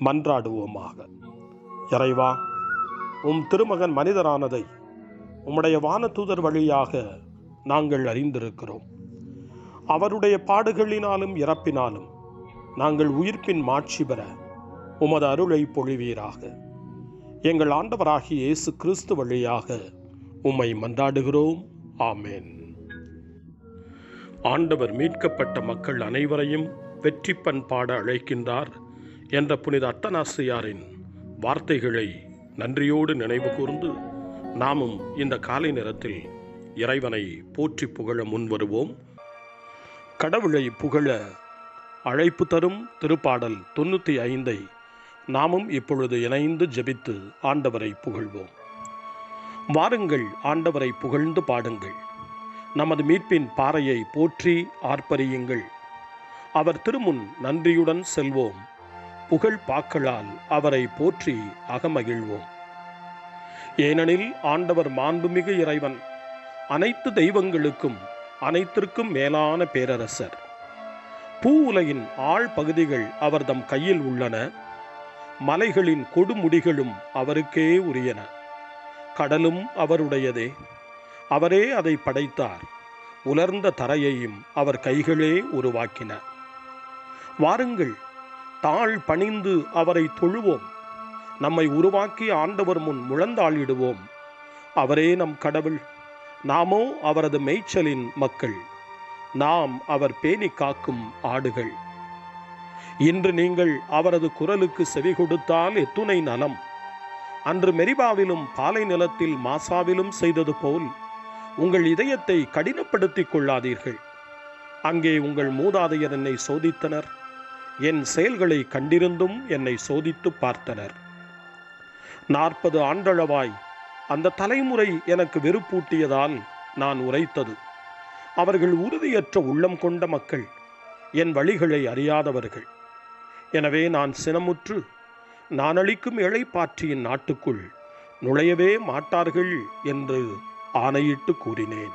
மன்றாடுவோமாக. இறைவா உம் திருமகன் மனிதரானதை உம்முடைய வானதூதர் வழியாக நாங்கள் அறிந்திருக்கிறோம். அவருடைய பாடுகளினாலும் இறப்பினாலும் நாங்கள் உயிர்ப்பின் மாட்சி பெற உமது அருளை பொழிவீராக. எங்கள் ஆண்டவராகிய இயேசு கிறிஸ்து வழியாக உம்மை மன்றாடுகிறோம். ஆமேன். ஆண்டவர் மீட்கப்பட்ட மக்கள் அனைவரையும் வெற்றி பண்பாட அழைக்கின்றார். என்ற புனித அத்தனாசியாரின் வார்த்தைகளை நன்றியோடு நினைவு கூர்ந்து நாமும் இந்த காலை நேரத்தில் இறைவனை போற்றி புகழ முன்வருவோம். கடவுளை புகழ அழைப்பு தரும் திருப்பாடல் தொண்ணூற்றி ஐந்தை நாமும் இப்பொழுது இணைந்து ஜெபித்து ஆண்டவரை புகழ்வோம். வாருங்கள் ஆண்டவரை புகழ்ந்து பாடுங்கள். நமது மீட்பின் பாறையை போற்றி ஆர்ப்பரியுங்கள். அவர் திருமுன் நன்றியுடன் செல்வோம். புகழ் பாக்களால் அவரை போற்றி அகமகிழ்வோம். ஏனெனில் ஆண்டவர் மாண்புமிகு இறைவன் அனைத்து தெய்வங்களுக்கும் அனைத்திற்கும் மேலான பேரரசர். பூ உலகின் ஆழ் பகுதிகள் அவர்தம் கையில் உள்ளன மலைகளின் கொடுமுடிகளும் அவருக்கே உரியன. கடலும் அவருடையதே அவரே அதை படைத்தார் உலர்ந்த தரையையும் அவர் கைகளே உருவாக்கின. வாருங்கள் தாழ் பணிந்து அவரை தொழுவோம். நம்மை உருவாக்கி ஆண்டவர் முன் முழந்தாளிடுவோம். அவரே நம் கடவுள். நாமோ அவரது மேய்ச்சலின் மக்கள். நாம் அவர் பேணி காக்கும் ஆடுகள். இன்று நீங்கள் அவரது குரலுக்கு செவி கொடுத்தால் எத்துணை நலம். அன்று மெரிபாவிலும் பாலை நிலத்தில் மாசாவிலும் செய்தது போல் உங்கள் இதயத்தை கடினப்படுத்திக் கொள்ளாதீர்கள். அங்கே உங்கள் மூதாதையர் என்னை சோதித்தனர். என் செயல்களை கண்டிருந்தும் என்னை சோதித்து பார்த்தனர். நாற்பது ஆண்டளவாய் அந்த தலைமுறை எனக்கு வெறுப்பூட்டியதால் நான் உரைத்தது. அவர்கள் உறுதியற்ற உள்ளம் கொண்ட மக்கள் என் வழிகளை அறியாதவர்கள். எனவே நான் சினமுற்று நான் அளிக்கும் இழைப்பாற்றியின் நாட்டுக்குள் நுழையவே மாட்டார்கள் என்று ஆணையிட்டு கூறினேன்.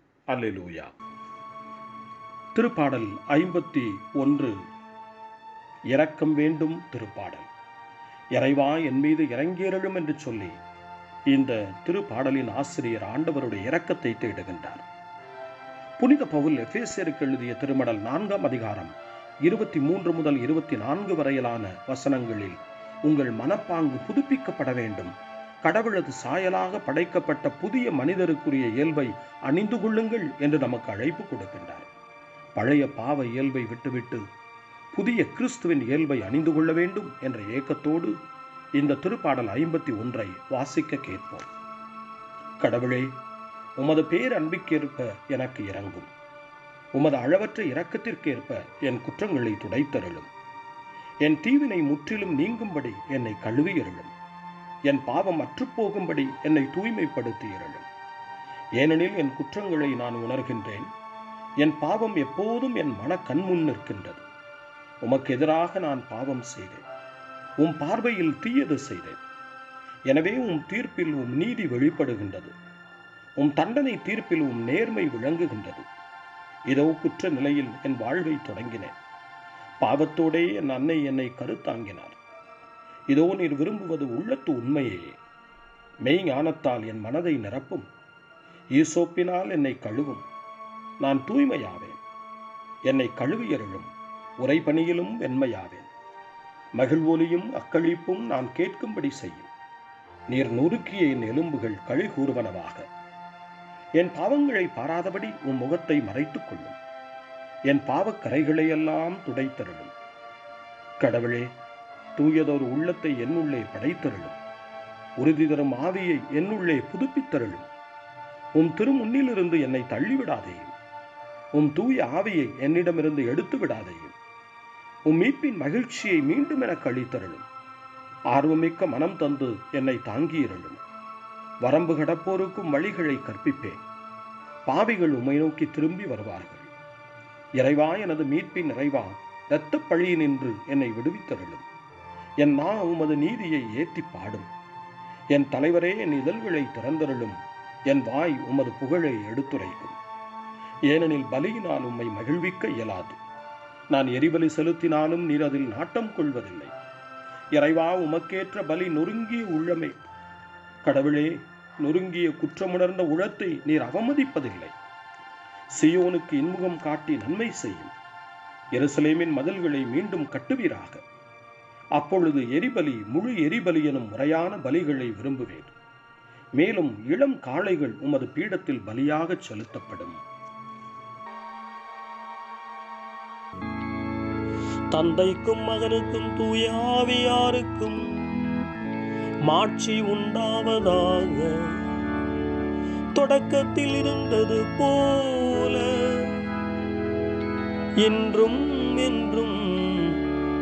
அல்லேலூயா திருப்பாடல் ஐம்பத்தி ஒன்று. இரக்கம் வேண்டும் திருப்பாடல். இறைவா என் மீது இறங்கியருளும் என்று சொல்லி இந்த திருப்பாடலின் ஆசிரியர் ஆண்டவருடைய இரக்கத்தை தேடுகின்றார். புனித பவுல் எஃபேசியருக்கு எழுதிய திருமடல் நான்காம் அதிகாரம் இருபத்தி மூன்று முதல் இருபத்தி நான்கு வரையிலான வசனங்களில் உங்கள் மனப்பாங்கு புதுப்பிக்கப்பட வேண்டும். கடவுளது சாயலாக படைக்கப்பட்ட புதிய மனிதருக்குரிய இயல்பை அணிந்து கொள்ளுங்கள் என்று நமக்கு அழைப்பு கொடுக்கின்றார். பழைய பாவ இயல்பை விட்டுவிட்டு புதிய கிறிஸ்துவின் இயல்பை அணிந்து கொள்ள வேண்டும் என்ற ஏக்கத்தோடு இந்த திருப்பாடல் ஐம்பத்தி ஒன்றை வாசிக்க கேட்போம். கடவுளே உமது பேர் அன்பிற்கேற்ப எனக்கு இறங்கும் உமது அளவற்ற இரக்கத்திற்கேற்ப என் குற்றங்களை துடைத்தருளும். என் தீவினை முற்றிலும் நீங்கும்படி என்னை கழுவியருளும். என் பாவம் அற்றுப்போகும்படி என்னை தூய்மைப்படுத்தியருளும் ஏனெனில் என் குற்றங்களை நான் உணர்கின்றேன். என் பாவம் எப்போதும் என் மன கண்முன் நிற்கின்றது. உமக்கு எதிராக நான் பாவம் செய்தேன். உம் பார்வையில் தீயது செய்தேன். எனவே உம் தீர்ப்பில் உம் நீதி வெளிப்படுகின்றது. உம் தண்டனை தீர்ப்பில் உம் நேர்மை விளங்குகின்றது. இதோ குற்ற நிலையில் என் வாழ்வை தொடங்கினேன். பாவத்தோடே என் அன்னை என்னை கருத்தாங்கினார். இதோ நீர் விரும்புவது உள்ளத்து உண்மையே. மெய் ஞானத்தால் என் மனதை நிரப்பும். ஈசோப்பினால் என்னை கழுவும். நான் தூய்மையாவேன். என்னை கழுவியருளும். உரைபணியிலும் வெண்மையாவேன். மகிழ்வொலியும் அக்களிப்பும் நான் கேட்கும்படி செய்யும். நீர் நொறுக்கிய என் எலும்புகள் களி கூறுவனவாக என் பாவங்களை பாராதபடி உன் முகத்தை மறைத்துக் கொள்ளும். என் பாவக்கரைகளையெல்லாம் துடைத்தருளும். கடவுளே தூயதொரு உள்ளத்தை என்னுள்ளே படைத்தருளும். உறுதி தரும் ஆவியை என்னுள்ளே புதுப்பித்தருளும். உம் திருமுன்னிலிருந்து என்னை தள்ளிவிடாதேயும். உம் தூய ஆவியை என்னிடமிருந்து எடுத்து விடாதேயும் உம் மீட்பின் மகிழ்ச்சியை மீண்டும் எனக்கு அளித்தருளும் ஆர்வமிக்க மனம் தந்து என்னை தாங்கியிருளும். வரம்பு கடப்போருக்கும் வழிகளை கற்பிப்பேன். பாவிகள் உம்மை நோக்கி திரும்பி வருவார்கள். இறைவா எனது மீட்பின் நிறைவா இரத்தப் பழியினின்று என்னை விடுவித்தருளும். என் நா உமது நீதியை ஏத்தி பாடும். என் தலைவரே என் இதழ்களை திறந்தருளும். என் வாய் உமது புகழை எடுத்துரைக்கும். ஏனெனில் பலியினால் உம்மை மகிழ்விக்க இயலாது. நான் எரிபலி செலுத்தினாலும் நீர் அதில் நாட்டம் கொள்வதில்லை. இறைவா உமக்கேற்ற பலி நொறுங்கிய உள்ளமை. கடவுளே நொறுங்கிய குற்றமுணர்ந்த உளத்தை நீர் அவமதிப்பதில்லை. சியோனுக்கு இன்முகம் காட்டி நன்மை செய்யும். எருசலேமின் மதில்களை மீண்டும் கட்டுவீராக. அப்பொழுது எரிபலி முழு எரிபலி எனும் முறையான பலிகளை விரும்புவேன். மேலும் இளம் காளைகள் உமது பீடத்தில் பலியாக செலுத்தப்படும். தந்தைக்கும் மகனுக்கும் தூயாவியாருக்கும் மாட்சி உண்டாவதாக தொடக்கத்தில் இருந்தது போல இன்றும் என்றும்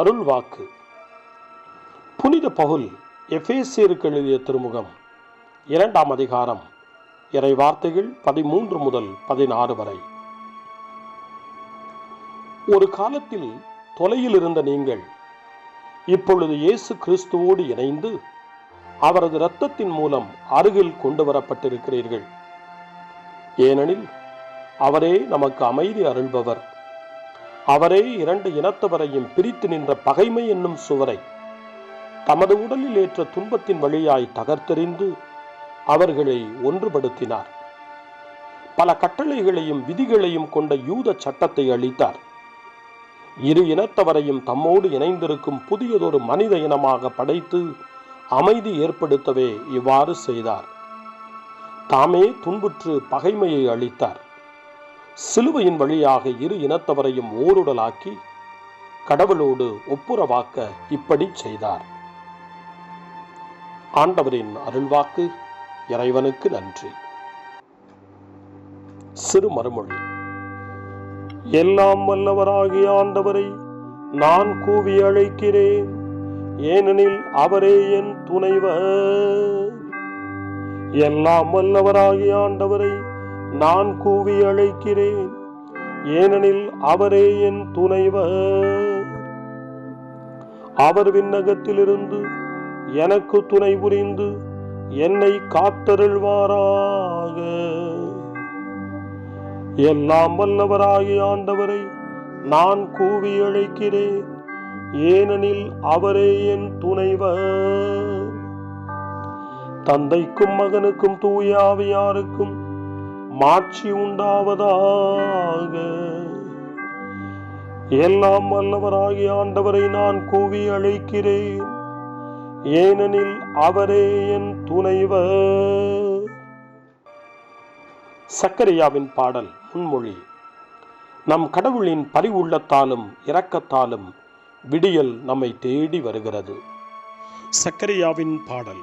அருள் வாக்கு புனித பகுல் எஃபேசியருக்கு எழுதிய திருமுகம் இரண்டாம் அதிகாரம் இறை வார்த்தைகள் பதிமூன்று முதல் பதினாறு வரை. ஒரு காலத்தில் தொலையில் இருந்த நீங்கள் இப்பொழுது இயேசு கிறிஸ்துவோடு இணைந்து அவரது இரத்தத்தின் மூலம் அருகில் கொண்டு வரப்பட்டிருக்கிறீர்கள். ஏனெனில் அவரே நமக்கு அமைதி அருள்பவர். அவரே இரண்டு இனத்தவரையும் பிரித்து நின்ற பகைமை என்னும் சுவரை தமது உடலில் ஏற்ற துன்பத்தின் வழியாய் தகர்த்தெறிந்து அவர்களை ஒன்றுபடுத்தினார். பல கட்டளைகளையும் விதிகளையும் கொண்ட யூத சட்டத்தை அளித்தார் இரு இனத்தவரையும் தம்மோடு இணைந்திருக்கும் புதியதொரு மனித இனமாக படைத்து அமைதி ஏற்படுத்தவே இவ்வாறு செய்தார். தாமே துன்புற்று பகைமையை அளித்தார் சிலுவையின் வழியாக இரு இனத்தவரையும் ஓருடலாக்கி கடவுளோடு ஒப்புரவாக்க இப்படி செய்தார். ஆண்டவரின் அருள்வாக்கு இறைவனுக்கு நன்றி. சிறு மறுமொழி. எல்லாம் வல்லவராகிய ஆண்டவரை நான் கூவி அழைக்கிறேன். ஏனெனில் அவரே என் துணைவர். எல்லாம் வல்லவராகிய ஆண்டவரை நான் கூவி அழைக்கிறேன். ஏனெனில் அவரே என் துணைவர். அவர் விண்ணகத்திலிருந்து எனக்கு துணை புரிந்து என்னை காத்தருள்வாராக. எல்லாம் வல்லவராகிய ஆண்டவரை நான் கூவி அழைக்கிறேன். ஏனெனில் அவரே என் துணைவர். தந்தைக்கும் மகனுக்கும் தூயாவியாருக்கும் மாட்சி உண்டாவதாக எல்லாம் வல்லவராகிய ஆண்டவரை நான் கூவி அழைக்கிறேன். ஏனெனில் அவரே என் துணைவர். சக்கரியாவின் பாடல் முன்மொழி. நம் கடவுளின் பரிவுள்ளத்தாலும் இரக்கத்தாலும் விடியல் நம்மை தேடி வருகிறது. சக்கரியாவின் பாடல்.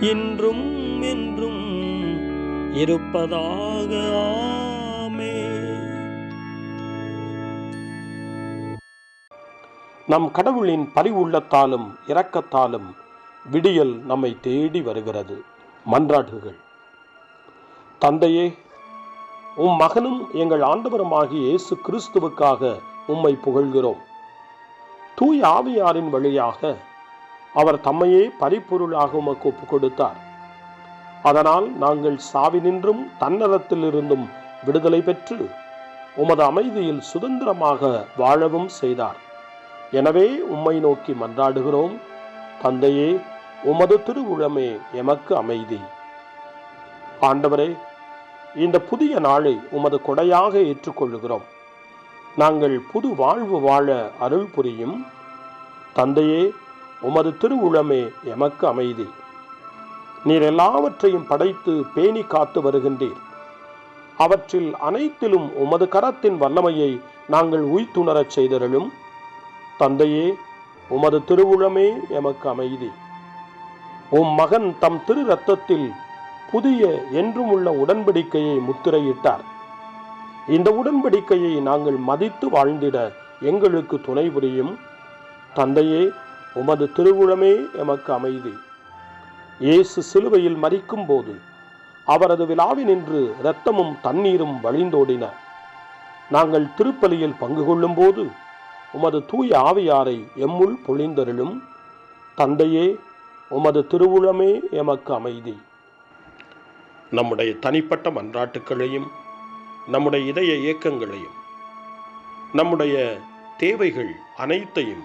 இன்றும் என்றும் இருப்பதாக ஆமே. நம் கடவுளின் பரிவுள்ளத்தாலும் இரக்கத்தாலும் விடியல் நம்மை தேடி வருகிறது. மன்றாட்டுகள் தந்தையே உம் மகனும் எங்கள் ஆண்டவருமாகிய இயேசு கிறிஸ்துவுக்காக உம்மை புகழ்கிறோம். தூய் ஆவியாரின் வழியாக அவர் தம்மையே பரிப்பொருளாகவும் உமக்கு கொடுத்தார். அதனால் நாங்கள் சாவினின்றும் தன்னலத்திலிருந்தும் விடுதலை பெற்று உமது அமைதியில் சுதந்திரமாக வாழவும் செய்தார். எனவே உம்மை நோக்கி மன்றாடுகிறோம். தந்தையே உமது திருவுழமே எமக்கு அமைதி. ஆண்டவரே இந்த புதிய நாளை உமது கொடையாக ஏற்றுக்கொள்கிறோம் நாங்கள் புது வாழ்வு வாழ அருள் புரியும். தந்தையே உமது திருவுளமே எமக்கு அமைதி. நீர் எல்லாவற்றையும் படைத்து பேணி காத்து வருகின்றீர். அவற்றில் அனைத்திலும் உமது கரத்தின் வல்லமையை நாங்கள் உய்த்துணரச் செய்தருளும். தந்தையே உமது திருவுளமே எமக்கு அமைதி. உம் மகன் தம் திரு ரத்தத்தில் புதிய என்றும் உள்ள உடன்படிக்கையை முத்திரையிட்டார். இந்த உடன்படிக்கையை நாங்கள் மதித்து வாழ்ந்திட எங்களுக்கு துணை புரியும். தந்தையே உமது திருவுளமே எமக்கு அமைதி. இயேசு சிலுவையில் மறிக்கும் போது அவரது விழாவினின்று இரத்தமும் தண்ணீரும் வழிந்தோடின. நாங்கள் திருப்பலியில் பங்கு கொள்ளும் போது உமது தூய ஆவியாரை எம்முள் பொழிந்தருளும். தந்தையே உமது திருவுளமே எமக்கு அமைதி. நம்முடைய தனிப்பட்ட மன்றாட்டுக்களையும் நம்முடைய இதய இயக்கங்களையும் நம்முடைய தேவைகள் அனைத்தையும்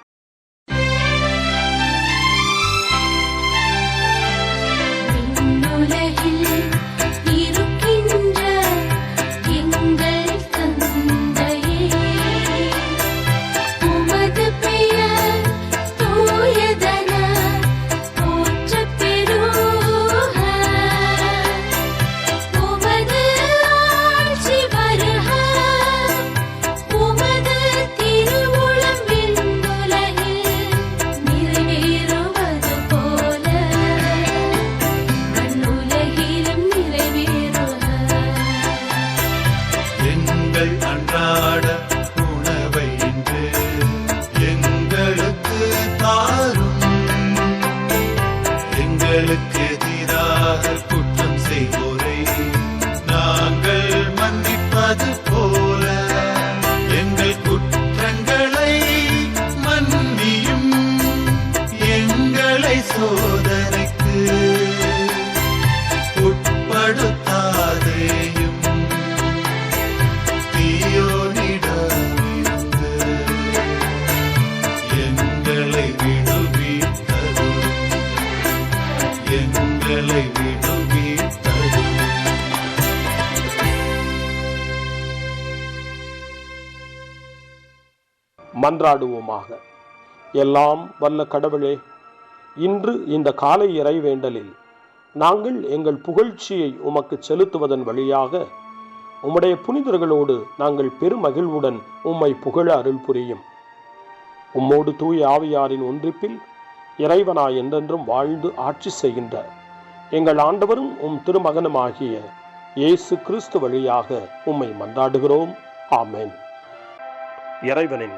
மன்றாடுவோமாக. எல்லாம் வல்ல கடவுளே இன்று இந்த காலை இறைவேண்டலில் நாங்கள் எங்கள் புகழ்ச்சியை உமக்கு செலுத்துவதன் வழியாக உம்முடைய புனிதர்களோடு நாங்கள் பெருமகிழ்வுடன் உம்மை புகழ அருள் புரியும். உம்மோடு தூய ஆவியாரின் ஒன்றிப்பில் இறைவனாய் என்றென்றும் வாழ்ந்து ஆட்சி செய்கின்ற எங்கள் ஆண்டவரும் உம் திருமகனுமாகிய இயேசு கிறிஸ்து வழியாக உம்மை மன்றாடுகிறோம். ஆமேன். இறைவனின்